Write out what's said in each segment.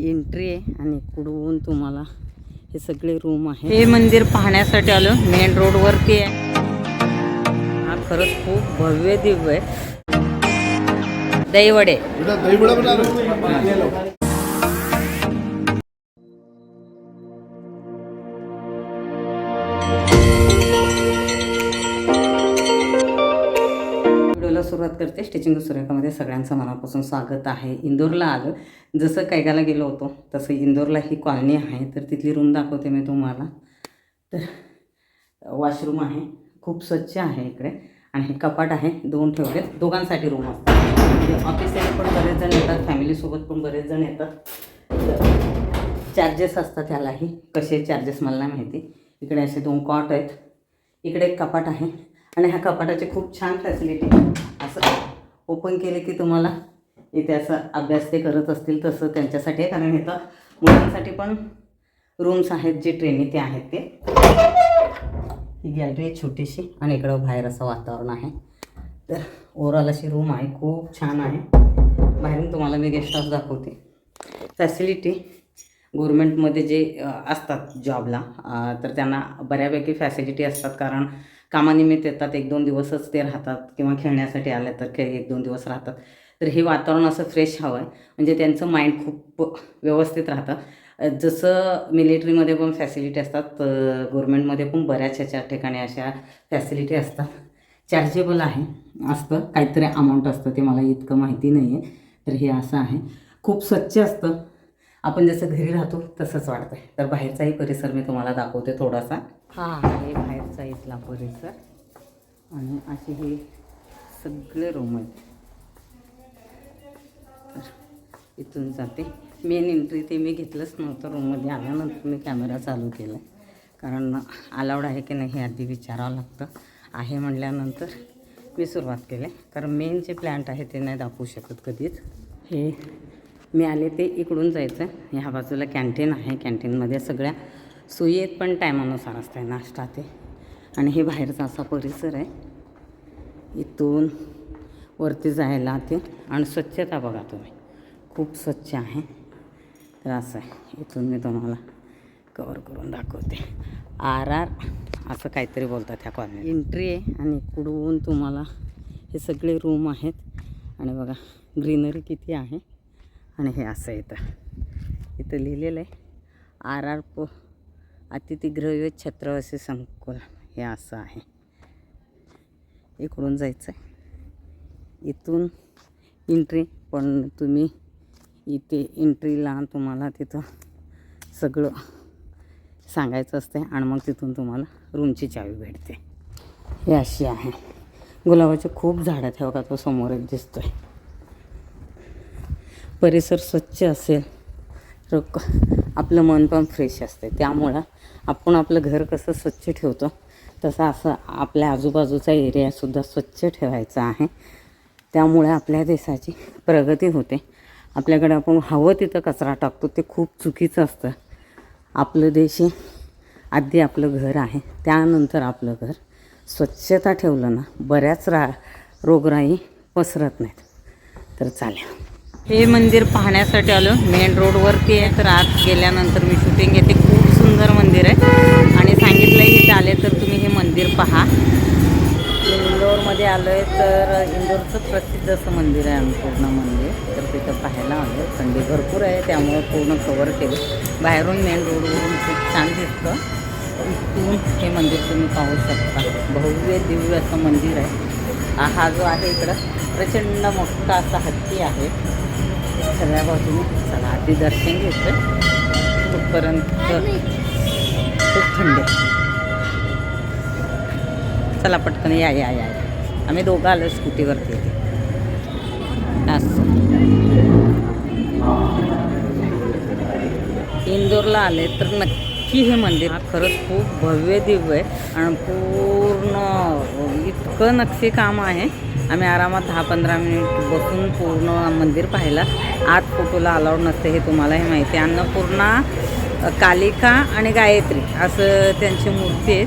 Entry आहे आणि इकडून तुम्हाला हे सगळे रूम आहे. हे मंदिर पाहण्यासाठी आलो. मेन रोड वरती आहे. हा खरंच खूप भव्य दिव्य आहे. दहीवडा. सुरुवात करते स्टिचिंग सूर्यकामध्ये सगळ्यांचं मनापासून स्वागत आहे. इंदोरला आलं. जसं कैगाला गेलो होतो तसं इंदोरला ही कॉलनी आहे. तर तिथली रूम दाखवते मी तुम्हाला. तर वॉशरूम आहे. खूप स्वच्छ आहे इकडे. आणि हे कपाट आहे. दोन ठेवले दोघांसाठी रूम असतात. म्हणजे ऑफिससाठी पण बरेच जण येतात. फॅमिलीसोबत पण बरेच जण येतात. चार्जेस असतात ह्यालाही. कसे चार्जेस मला नाही माहिती. इकडे असे दोन कॉट आहेत. इकडे एक कपाट आहे. आणि ह्या कपाटाची खूप छान फॅसिलिटी असं ओपन केले की तुम्हाला इथे असं अभ्यास ते करत असतील तसं त्यांच्यासाठी आहे. कारण इथं मुलांसाठी पण रूम्स आहेत जे ट्रेनी ते आहेत ते. ही गॅलरी आहे छोटीशी आणि इकडं बाहेर असं वातावरण आहे. तर ओव्हरऑल अशी रूम आहे. खूप छान आहे. बाहेरून तुम्हाला मी गेस्ट हाऊस दाखवते. फॅसिलिटी गव्हर्मेंटमध्ये जे असतात जॉबला तर त्यांना बऱ्यापैकी फॅसिलिटी असतात. कारण कामानिमित्त येतात एक दोन दिवसच ते राहतात किंवा खेळण्यासाठी आले तर काही एक दोन दिवस राहतात. तर हे वातावरण असं फ्रेश हवं आहे म्हणजे त्यांचं माइंड खूप व्यवस्थित राहतं. जसं मिलिटरीमध्ये पण फॅसिलिटी असतात गव्हर्मेंटमध्ये पण बऱ्याच ह्याच्या ठिकाणी अशा फॅसिलिटी असतात. चार्जेबल आहे असतं. काहीतरी अमाऊंट असतं ते मला इतकं माहिती नाही आहे तर हे असं आहे. खूप स्वच्छ असतं. आपण जसं घरी राहतो तसंच वाटतं तर बाहेरचाही परिसर मी तुम्हाला दाखवते थोडासा. हा आहे बाहेरचा इथला परिसर. आणि असे हे सगळे रूम आहेत. तर इथून जाते. मेन एंट्री ते मी घेतलंच नव्हतं रूममध्ये आल्यानंतर मी कॅमेरा चालू केला. कारण अलाउड आहे की नाही हे आधी विचारावं लागतं. आहे म्हटल्यानंतर मी सुरुवात केली. कारण मेन जे प्लॅन्ट आहे ते नाही दाखवू शकत कधीच. हे मी आले ते इकडून जायचं. ह्या बाजूला कॅन्टीन आहे. कॅन्टीनमध्ये सगळ्या सोयी आहेत पण टायमानुसार असते नाश्ता ते. आणि हे बाहेरचा असा परिसर आहे. इथून वरती जायला ते आणि स्वच्छता बघा तुम्ही. खूप स्वच्छ आहे. तर असं आहे. इथून मी तुम्हाला कवर करून दाखवते. आर आर असं काहीतरी बोलतात ह्या कॉलनी एंट्री आहे आणि इकडून तुम्हाला हे सगळे रूम आहेत. आणि बघा ग्रीनरी किती आहे. आणि हे असं येतं इथं. लिहिलेलं आहे आर आर प अतिथीगृह छत्रवासी संकुल. हे असं आहे. इकडून जायचं आहे इथून एंट्री पण तुम्ही इथे एंट्रीला तुम्हाला तिथं सगळं सांगायचं असते आणि मग तिथून तुम्हाला रूमची चावी भेटते. हे अशी आहे. गुलाबाचे खूप झाडं आहेत. का तो समोर एक दिसतोय. परिसर स्वच्छ असेल तर क- आपलं मन पण फ्रेश असते त्यामुळं आपण आपलं घर कसं स्वच्छ ठेवतो तसं असं आपल्या आजूबाजूचा एरियासुद्धा स्वच्छ ठेवायचा आहे. त्यामुळे आपल्या देशाची प्रगती होते. आपल्याकडे आपण हवं तिथं कचरा टाकतो ते खूप चुकीचं असतं. आपलं देश हे आधी आपलं घर आहे त्यानंतर आपलं घर. स्वच्छता ठेवलं ना बऱ्याच रा रोगराई पसरत नाहीत. तर चालेल. हे मंदिर पाहण्यासाठी आलो. मेन रोडवरती आहे तर आत गेल्यानंतर मी शूटिंग घेते. खूप सुंदर मंदिर आहे. आणि आले तर तुम्ही हे मंदिर पहा. इंदोरमध्ये आलो आहे तर इंदोरचं प्रसिद्ध असं मंदिर आहे अन्नपूर्णा मंदिर. तर तिथं पाहायला आलो थंडी भरपूर आहे त्यामुळं पूर्ण कवर केलं. बाहेरून मेन रोडवरून खूप छान दिसतं. इथून हे मंदिर तुम्ही पाहू शकता. भव्य दिव्य असं मंदिर आहे. हा- जो आहे इकडं प्रचंड मोठा असा हत्ती आहे. सगळ्या बाजूने चला आधी दर्शन घेतं तोपर्यंत खूप थंड आहे. चला पटकन या या या. या. आम्ही दोघं आलो स्कूटीवरती. असं इंदोरला आले तर नक्की हे मंदिर खरंच खूप भव्य दिव्य आहे आणि पूर्ण इतकं नक्षीकाम आहे. आम्ही आरामात दहा पंधरा मिनिट बसून पूर्ण मंदिर पाहिलं. आत फोटोला अलाउड नसते हे तुम्हाला हे माहिती आहे. अन्नपूर्णा कालिका आणि गायत्री असं त्यांची मूर्ती आहेत.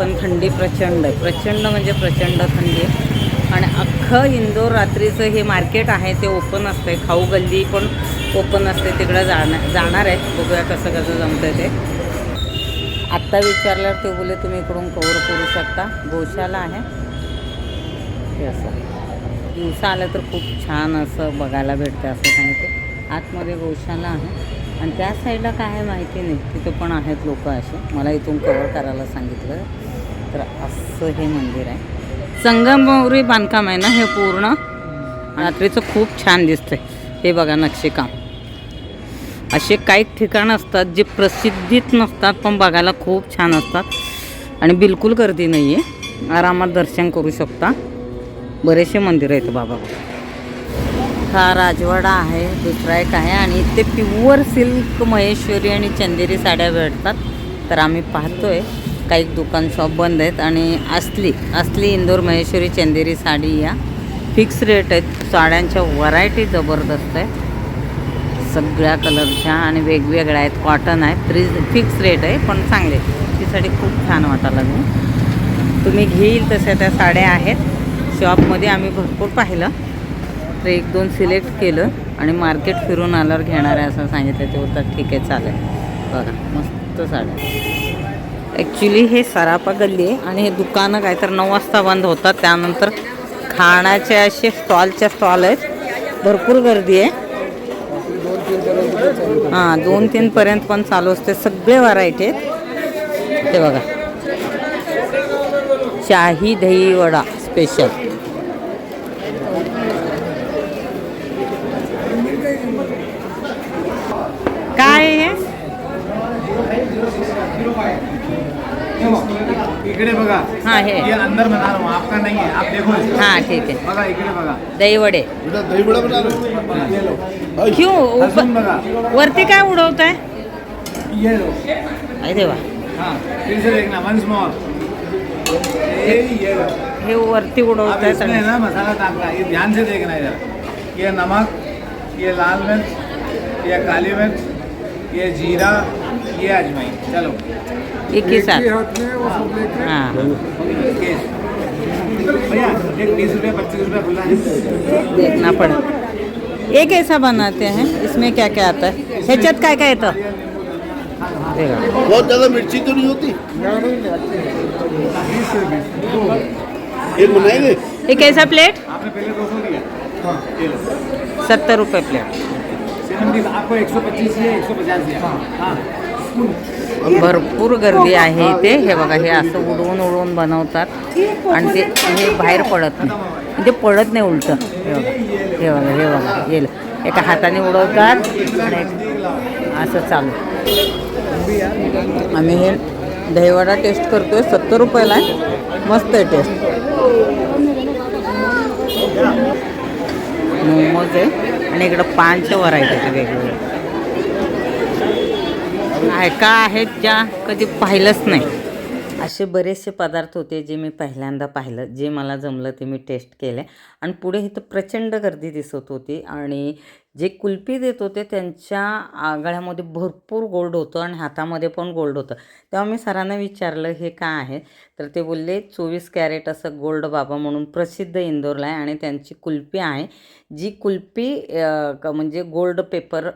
पण थंडी प्रचंड आहे. प्रचंड म्हणजे प्रचंड थंडी. आहे आणि अख्खं इंदोर रात्रीचं हे मार्केट आहे ते ओपन असतं खाऊ गल्ली पण ओपन असते तिकडं जाणार जाणार आहे बघूया कसं कसं जमतं ते. आत्ता विचारल्यावर ते बोले तुम्ही इकडून कवर करू शकता. गोशाला आहे. हे असं. दिवसा आलं तर खूप छान असं बघायला भेटतं असं सांगते. आतमध्ये गोशाला आहे. आणि त्या साईडला काय आहे माहिती नाही. तिथं पण आहेत लोक असे. मला इथून कवर करायला सांगितलं. तर असं हे मंदिर आहे. संगमवरी बांधकाम आहे ना हे पूर्ण. रात्रीचं खूप छान दिसतंय. हे बघा नक्षीकाम. असे काही ठिकाणं असतात जे प्रसिद्धीत नसतात पण बघायला खूप छान असतात. आणि बिलकुल गर्दी नाही आहे आरामात दर्शन करू शकता. बरेचसे मंदिरं आहेत बाबा. हा राजवाडा आहे दुसरा एक आहे आणि इथे प्युअर सिल्क महेश्वरी आणि चंदेरी साड्या भेटतात. तर आम्ही पाहतोय. काही दुकान शॉप बंद आहेत आणि असली असली इंदोर महेश्वरी चंदेरी साडी या फिक्स रेट आहेत. साड्यांच्या व्हरायटी जबरदस्त आहे सगळ्या कलरच्या आणि वेगवेगळ्या आहेत. कॉटन आहे फ्री फिक्स रेट आहे पण चांगले ती साडी खूप छान वाटायला लागली. तुम्ही घेईल तशा त्या साड्या आहेत. शॉपमध्ये आम्ही भरपूर पाहिलं. तर एक दोन सिलेक्ट केलं आणि मार्केट फिरून आल्यावर घेणार आहे असं सांगितलं. ते होतं ठीक आहे चालेल. बघा मस्त साड्या ॲक्च्युली हे सरापा गल्ली आहे आणि हे दुकानं काय तर नऊ वाजता बंद होतात. त्यानंतर खाण्याचे असे स्टॉलच्या स्टॉल आहेत. भरपूर गर्दी आहे. हां दोन तीनपर्यंत पण चालू असते. सगळे व्हरायटी आहेत. ते बघा. शाही दही वडा स्पेशल काय? इकडे बघा. हाँ हे. ये अंदर बना रहा हूँ आपका नहीं है आप देखो हाँ ठीक बघा इकडे बघा. दही वडे बेटा दही बड़ा बना रहे ये लो क्यों ऊपर- वरती काय उडवत आहे ये लो. अरे देवा. हाँ. फिर से देखना वंस मोर ये ये लो. हे वरती अब उडवत इसमें आहे ना मसाला टाकना ये ध्यान से देखना इधर. ये नमक ये लाल मिर्च ये काली मिर्च ये जीरा ये अजवाइन चलो। एक ही साथ। हाँ हाँ। भैया एक तीस रुपये पच्चीस रुपये खुला है। देखना पड़ा। ये कैसा बनाते हैं? इसमें क्या क्या आता है? ह्याच्यात काय क्या हे बघा. बहुत ज़्यादा मिर्ची तो नहीं होती? एक बनाएँगे? ये कैसा प्लेट आपने पहले दो सौ दिया। सत्तर रुपये प्लेट थंडी आपको एक सौ पच्चीस दिया एक सौ पचास दिया हाँ भरपूर गर्दी आहे इथे. हे बघा हे असं उडवून उडवून बनवतात. आणि ते हे बाहेर पडत नाही. ते पडत नाही उलटं. हे बघा हे बघा हे बघा. येईल एका हाताने उडवतात आणि असं चालू. आम्ही हे दहीवडा टेस्ट करतोय. सत्तर रुपयाला आहे. मस्त आहे टेस्ट मोमोज आहे आणि इकडं पानच्या व्हरायटी आहेत वेगवेगळ्या आहेत ज्या कधी पाहिलंच नाही. असे बरेचसे पदार्थ होते जे मी पहिल्यांदा पाहिलं. जे मला जमलं ते मी टेस्ट केलं. आणि पुढे इथं प्रचंड गर्दी दिसत होती. आणि जे कुल्फी देत होते त्यांच्या आ, गळ्यामध्ये भरपूर गोल्ड होतं आणि हातामध्ये पण गोल्ड होतं. तेव्हा मी सरांना विचारलं हे काय आहे? तर ते बोलले चोवीस कॅरेट असं गोल्ड बाबा म्हणून प्रसिद्ध इंदोरला आहे आणि त्यांची कुल्फी आहे जी कुल्फी क- म्हणजे गोल्ड पेपर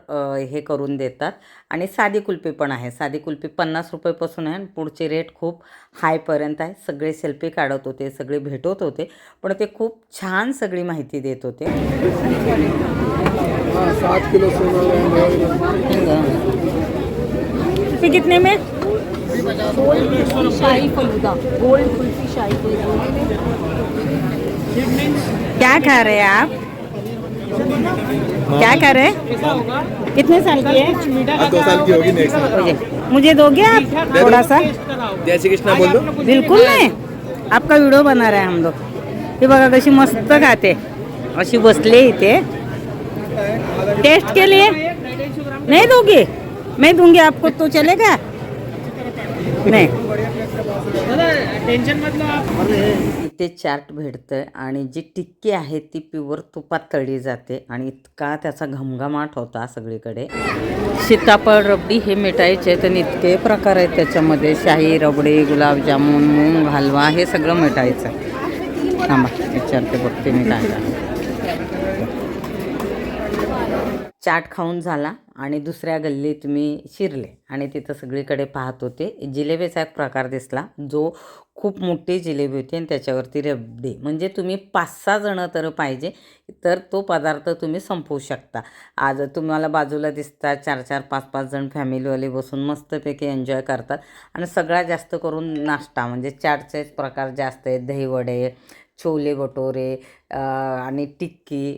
हे करून देतात आणि साधी कुल्फी पण आहे. साधी कुल्फी पन्नास रुपयेपासून आहे आणि पुढचे रेट खूप हायपर्यंत आहे. सगळे सेल्फी काढत होते सगळे भेटत होते पण ते खूप छान सगळी माहिती देत होते. सात किलो सोना ते कितने में? शाही फलूदा। गोल्ड कुल्फी शाही फलूदा। क्या खा रहे हैं आप? क्या कर रहे हैं? कितने साल की है? दो साल की होगी नेक्स्ट मुझे मुझे दोगे आप थोड़ा सा? जय श्री कृष्णा बोल। दो बिलकुल नाही। आपका व्हिडिओ बना रहे हैं हम लोग। हे बघा कशी मस्त खाते अशी बसले इथे। टेस्ट के लिए? नहीं दोगे। मैं दूंगी आपको तो चलेगा? नाही। इथे चार्ट भेटतं आणि जी टिक्की आहे ती प्युअर तुपात तळली जाते आणि इतका त्याचा घमघमाट होता सगळीकडे. सीताफळ रबडी हे मिठाईचे आहेत आणि इतके प्रकार आहेत त्याच्यामध्ये. शाही रबडी गुलाबजामुन मूग हलवा हे सगळं मिठाईचं थांबा विचारते बघते मी काय काय चाट खाऊन झाला आणि दुसऱ्या गल्लीत मी शिरले आणि तिथं सगळीकडे पाहत होते. जिलेबीचा एक प्रकार दिसला. जो खूप मोठी जिलेबी होती आणि त्याच्यावरती रबडी. म्हणजे तुम्ही पाच सहा जणं तर पाहिजे तर तो पदार्थ तुम्ही संपवू शकता. आज तुम्हाला बाजूला दिसतात चार चार पाच पाच जण फॅमिलीवाले बसून मस्तपैकी एन्जॉय करतात. आणि सगळ्यात जास्त करून नाश्ता. म्हणजे चाटचेच प्रकार जास्त आहेत. दहीवडे छोले भटोरे आणि टिक्की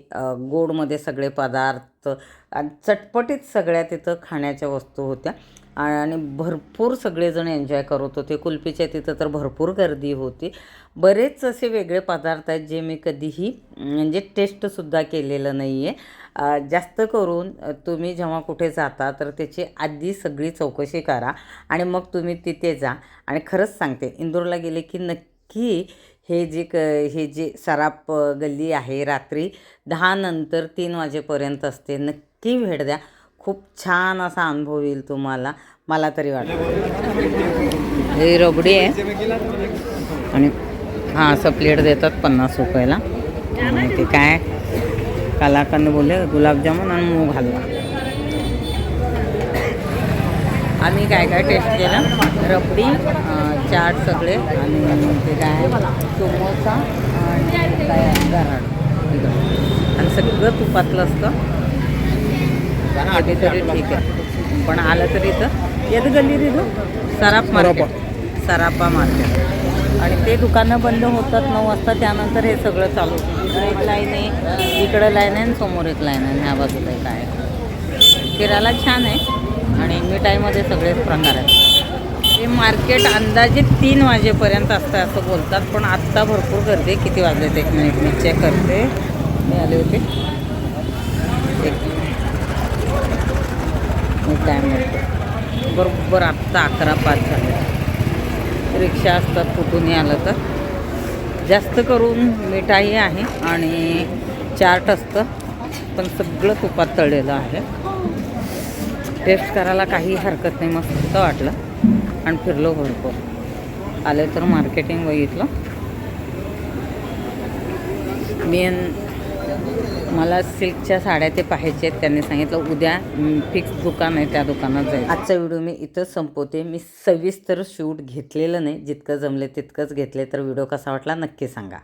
गोडमध्ये सगळे पदार्थ आणि चटपटीत सगळ्या तिथं खाण्याच्या वस्तू होत्या. आणि भरपूर सगळेजण एन्जॉय करत होते. कुल्फीच्या तिथं तर भरपूर गर्दी होती. बरेच असे वेगळे पदार्थ आहेत जे मी कधीही म्हणजे टेस्टसुद्धा केलेलं नाही आहे जास्त करून तुम्ही जेव्हा कुठे जाता तर त्याची आधी सगळी चौकशी करा आणि मग तुम्ही तिथे जा. आणि खरंच सांगते इंदोरला गेले की नक्की हे जे क हे जे सराप गल्ली आहे रात्री दहा नंतर तीन वाजेपर्यंत असते. नक्की भेट द्या. खूप छान असा अनुभव येईल तुम्हाला. मला तरी वाटतं. हे रबडी आहे. आणि हां असं प्लेट देतात पन्नास रुपयाला. ते काय? कलाकंद बोलले गुलाबजामुन आणि मूग हलवा. आम्ही काय काय टेस्ट केलं? रबडी चाट सगळे आणि ते काय? समोसा आणि काय गराड. आणि सगळं तुपातलं असतं. कधीतरी ठीक आहे. पण आलं तरी इथं. येतं गल्ली तिथं? सराफ मार्केट सरापा मार्केट आणि ते दुकानं बंद होतात नऊ वाजता. त्यानंतर हे सगळं चालू होतं. इकडं एक लाईन आहे. इकडं लाईन आहे आणि समोर एक लाईन आहे. ह्या बाजूला एक आहे. फिरायला छान आहे. आणि मिठाईमध्ये सगळेच प्रकार आहेत. हे मार्केट अंदाजे तीन वाजेपर्यंत असतं असं बोलतात पण आत्ता भरपूर गर्दी आहे. किती वाजले एक मिनिट मी चेक करते. मी आले होते. एक मी टाईम बरोबर आत्ता अकरा पाच झाले. रिक्षा असतात कुठूनही आलं तर. जास्त करून मिठाई आहे आणि चाट असतं पण सगळं तुपात तळलेलं आहे. टेस्ट करायला काही हरकत नाही. मस्त वाटलं. आणि फिरलो भरपूर. आले तर मार्केटिंग बघितलं मी मला सिल्कच्या साड्या ते पाहायचे आहेत. त्यांनी सांगितलं उद्या फिक्स दुकान आहे त्या दुकानात जाईल आजचा व्हिडिओ मी इथं संपवते. मी सविस्तर शूट घेतलेलं नाही. जितकं जमले तितकंच घेतले. तर व्हिडिओ कसा वाटला नक्की सांगा.